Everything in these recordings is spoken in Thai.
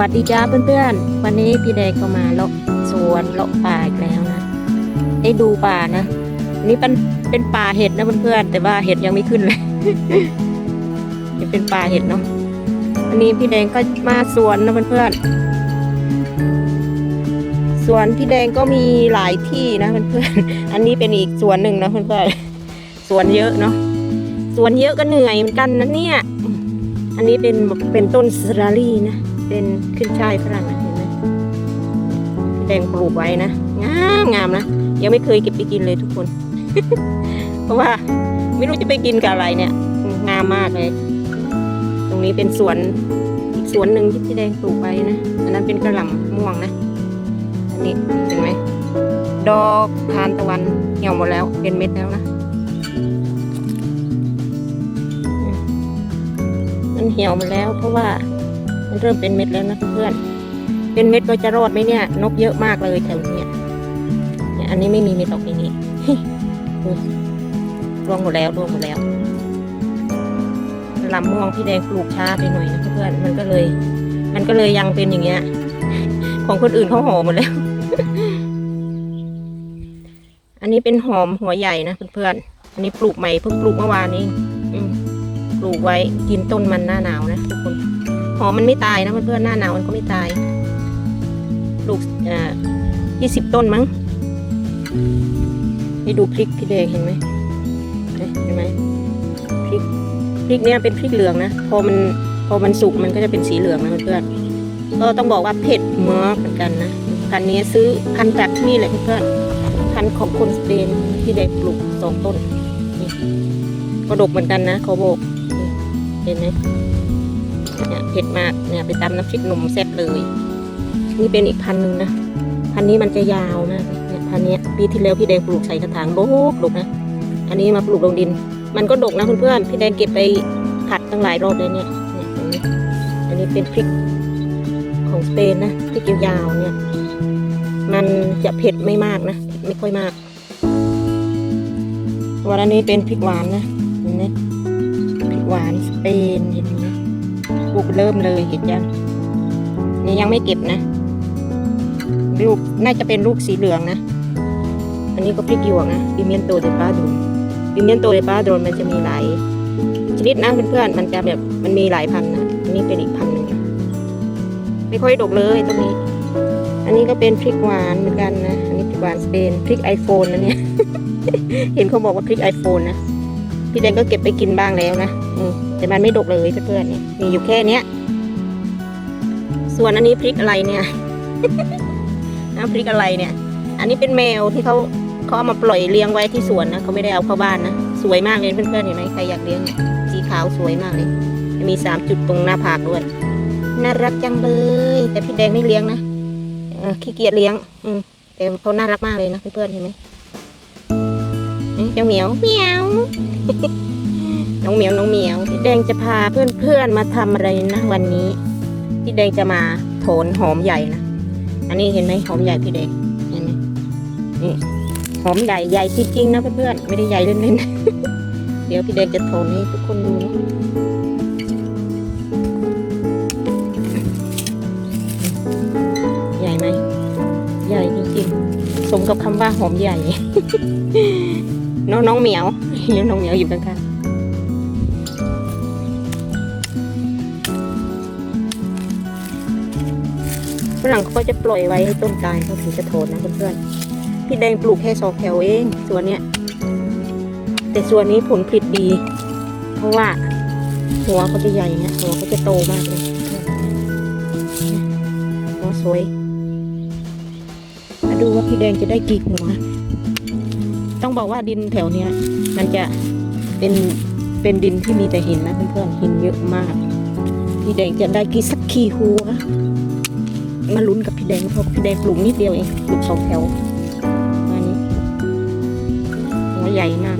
วัสดีจ้าเพื่อนๆ วันนี้พี่แดงก็มาเลาะสวนเลาะป่าอีกแล้วนะ ได้ดูป่านะอันนี่เป็นเป็นป่าเห็ดนะเพื่อนๆ แต่ว่าเห็ดยังไม่ขึ้นเลยยังเป็นป่าเห็ดเนาะ อันนี้พี่แดงก็มาสวนนะเพื่อนๆ สวนพี่แดงก็มีหลายที่นะเพื่อนๆ อันนี้เป็นอีกสวนหนึ่งนะเพื่อนๆ สวนเยอะเนาะ สวนเยอะก็เหนื่อยเหมือนกันนะเนี่ย อันนี้เป็นเป็นต้นสตรอเบอรี่นะ เป็นขึ้นช่ายฝรั่งนะเห็นไหมพี่แดงปลูกไว้นะงามงามนะยังไม่เคยเก็บไปกินเลยทุกคน เพราะว่าไม่รู้จะไปกินกับอะไรเนี่ยงามมากเลย ตรงนี้เป็นสวนอีกสวนหนึ่งที่พี่แดงปลูกไว้นะอันนั้นเป็นกระหล่ำม่วงนะอันนี้เห็นไหมดอกทานตะวันเหี่ยวหมดแล้วเป็นเม็ดแล้วนะมันเหี่ยวหมดแล้วเพราะว่า มันเริ่มเป็นเม็ดแล้วนะเพื่อน เป็นเม็ดก็จะรอดไหมเนี่ย นกเยอะมากเลยแถวเนี้ยเนี่ยอันนี้ไม่มีเม็ดออกในนี้ร่วงหมดแล้วร่วงหมดแล้วลำม่วงพี่แดงปลูกช้าไปหน่อยนะเพื่อนมันก็เลย มันก็เลยยังเป็นอย่างเงี้ย ของคนอื่นเขาหอมหมดแล้ว อันนี้เป็นหอมหัวใหญ่นะเพื่อนๆอันนี้ปลูกใหม่เพิ่งปลูกเมื่อวานนี้ปลูกไว้กินต้นมันหน้าหนาวนะทุกคน หอมมันไม่ตายนะเพื่อนๆหน้าหนาวมันก็ไม่ตาย ปลูกอ่ายี่สิบต้นมั้ง นี่ดูพริกพี่แดงเห็นไหมเห็นไหมพริกพริกเนี่ยเป็นพริกเหลืองนะ พอมันพอมันสุกมันก็จะเป็นสีเหลืองนะเพื่อนๆก็ต้องบอกว่าเผ็ดมากเหมือนกันนะพันนี้ซื้อพันจากที่นี่เลยเพื่อนๆพันของคนสเปนที่ได้ปลูกสองต้นก็ดกเหมือนกันนะเขาบอกเห็นไหม เนี่ยเผ็ดมากเนี่ยไปตำน้ำพริกหนุ่มแซ่บเลย นี่เป็นอีกพันหนึ่งนะพันนี้มันจะยาวมากเนี่ยพันนี้ปีที่แล้วพี่แดงปลูกใส่กระถางโดกดกนะ อันนี้มาปลูกลงดิน มันก็ดกนะเพื่อนๆพี่แดงเก็บไปผัดตั้งหลายรอบเลยเนี่ยเนี่ยนไหมอันนี้เป็นพริกของสเปนนะพริกยาวๆเนี่ย มันจะเผ็ดไม่มากนะไม่ค่อยมากวันนี้เป็นพริกหวานนะเห็นไหมพริกหวานสเปนเห็นไหม ลูกเริ่มเลยเห็นยังนี่ยังไม่เก็บนะลูกน่าจะเป็นลูกสีเหลืองนะ อันนี้ก็พริกหยวกนะปิเมียนโตเดปาโดนปิเมียนโตเดปาโดนมันจะมีหลายชนิดนะเพื่อนๆมันจะแบบมันมีหลายพันนะอันนี้เป็นอีกพันหนึ่งไม่ค่อยดกเลยตรงนี้ อันนี้ก็เป็นพริกหวานเหมือนกันนะ อันนี้พริกหวานสเปนพริกไอโฟนนะเนี่ย เห็นเขาบอกว่าพริกไอโฟนนะ พี่แดงก็เก็บไปกินบ้างแล้วนะแต่มันไม่ดกเลยเพื่อนๆเนี่ยมีอยู่แค่เนี้ย ส่วนอันนี้พริกอะไรเนี่ยน้ำพริกอะไรเนี่ย อันนี้เป็นแมวที่เขาเขาเอามาปล่อยเลี้ยงไว้ที่สวนนะเขาไม่ได้เอาเข้าบ้านนะสวยมากเลยเพื่อนๆเห็นไหมใครอยากเลี้ยงสีขาวสวยมากเลยมีสามจุดตรงหน้าผากด้วยน่ารักจังเลย แต่พี่แดงไม่เลี้ยงนะเอขี้เกียจเลี้ยง อืมแต่เขาน่ารักมากเลยนะเพื่อนๆเห็นไหมเจ้าเหมียวเหมียว น้องเหมียวน้องเหมียวพี่แดงจะพาเพื่อนๆมาทำอะไรนะวันนี้พี่แดงจะมาโถนหอมใหญ่นะอันนี้เห็นไหมหอมใหญ่พี่แดงเห็นไหมนี่หอมใหญ่ใหญ่จริงๆนะเพื่อนๆไม่ได้ใหญ่เล่นๆเดี๋ยวพี่แดงจะโถนให้ทุกคนดูนะใหญ่ไหมใหญ่จริงๆสมกับคำว่าหอมใหญ่ น้องน้องเหมียวเลี้ยงน้องเหมียวอยู่ข้างๆฝรั่งเขาก็จะปล่อยไว้ให้ต้นตายเขาถึงจะโทนนะเพื่อนๆ พี่แดงปลูกแค่สองแถวเองส่วนเนี้ย แต่ส่วนนี้ผลผลิตดี เพราะว่าหัวเขาจะใหญ่เนี่ยหัวเขาจะโตมากเลยหัวสวย มาดูว่าพี่แดงจะได้กี่หัว ต้องบอกว่าดินแถวเนี้ย มันจะเป็นเป็นดินที่มีแต่หินนะเพื่อนๆหินเยอะมาก พี่แดงจะได้กี่สักขี่หัวมาลุ้นกับพี่แดงเพราะพี่แดงปลูกนิดเดียวเองปลูกสองแถวอันนี้หัวใหญ่มาก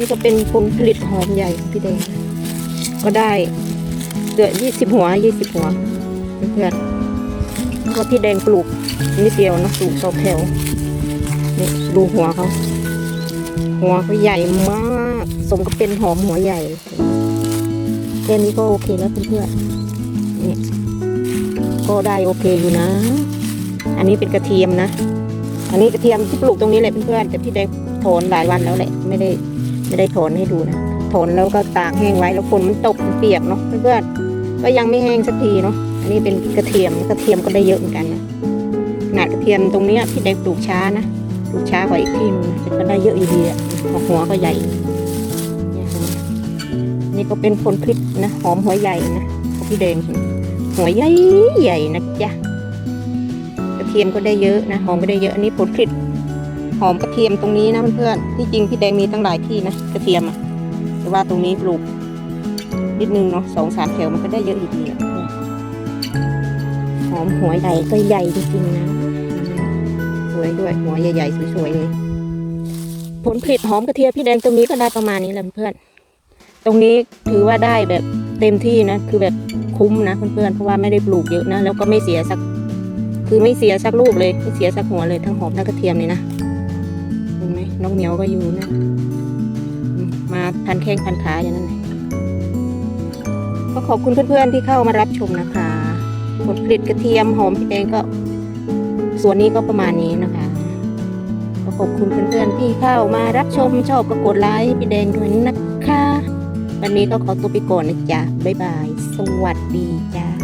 นี่ก็เป็นผลผลิตหอมใหญ่พี่แดง ก็ได้เดือยี่สิบหัวยี่สิบหัวเพื่อนแล้วก็พี่แดงปลูกนิดเดียวนะปลูกสองแถวนี่ดูหัวเขาหัวเขาใหญ่มากสมกับเป็นหอมหัวใหญ่แค่นี้ก็โอเคแล้วเพื่อนๆนี่ก็ได้โอเคอยู่นะ อันนี้เป็นกระเทียมนะ อันนี้กระเทียมที่ปลูกตรงนี้แหละเพื่อนๆแต่พี่ได้ถอนหลายวันแล้วแหละ ไม่ได้ ไม่ได้ถอนให้ดูนะถอนแล้วก็ตากแห้งไว้แล้วฝนมันตกมันเปียกเนาะเพื่อนๆก็ยังไม่แห้งสักทีเนาะอันนี้เป็นกระเทียมกระเทียมก็ได้เยอะเหมือนกันนะขนาดกระเทียมตรงเนี้ยพี่ได้ปลูกช้านะปลูกช้ากว่าอีกที่นึงก็ได้เยอะอยู่ดีอะหัวก็ใหญ่นี่ก็เป็นผลผลิตนะหอมหัวใหญ่นะขอพี่แดงหัวใหญ่ใหญ่นะจ๊ะกระเทียมก็ได้เยอะนะหอมก็ได้เยอะอันนี้ผลผลิตหอมกระเทียมตรงนี้นะเพื่อน ที่จริงพี่แดงมีตั้งหลายที่นะกระเทียมอะแต่ว่าตรงนี้ปลูกนิดนึงเนาะสองสามแถวมันก็ได้เยอะอยู่ดีอะหอมหัวใหญ่ก็ใหญ่จริงๆนะสวยด้วยหัวใหญ่ๆสวยๆเลยผลผลิตหอมกระเทียมพี่แดงตรงนี้ก็ได้ประมาณนี้แหละเพื่อน ตรงนี้ถือว่าได้แบบเต็มที่นะ คือแบบคุ้มนะเพื่อนๆเพราะว่าไม่ได้ปลูกเยอะนะ แล้วก็ไม่เสียสัก คือไม่เสียสักลูกเลยไม่เสียสักหัวเลยทั้งหอมทั้งกระเทียมเลยนะ น้องเหมียวก็อยู่นะ มาพันแข้งพันขาอย่างนั้นเลยก็ขอบคุณเพื่อนๆที่เข้ามารับชมนะคะผลผลิตกระเทียมหอมพี่แดงก็ส่วนนี้ก็ประมาณนี้นะคะก็ขอบคุณเพื่อนๆที่เข้ามารับชมชอบก็กดไลค์พี่แดงด้วยนะคะ วันนี้ก็ขอตัวไปก่อนนะจ๊ะบ๊ายบาย สวัสดีจ้า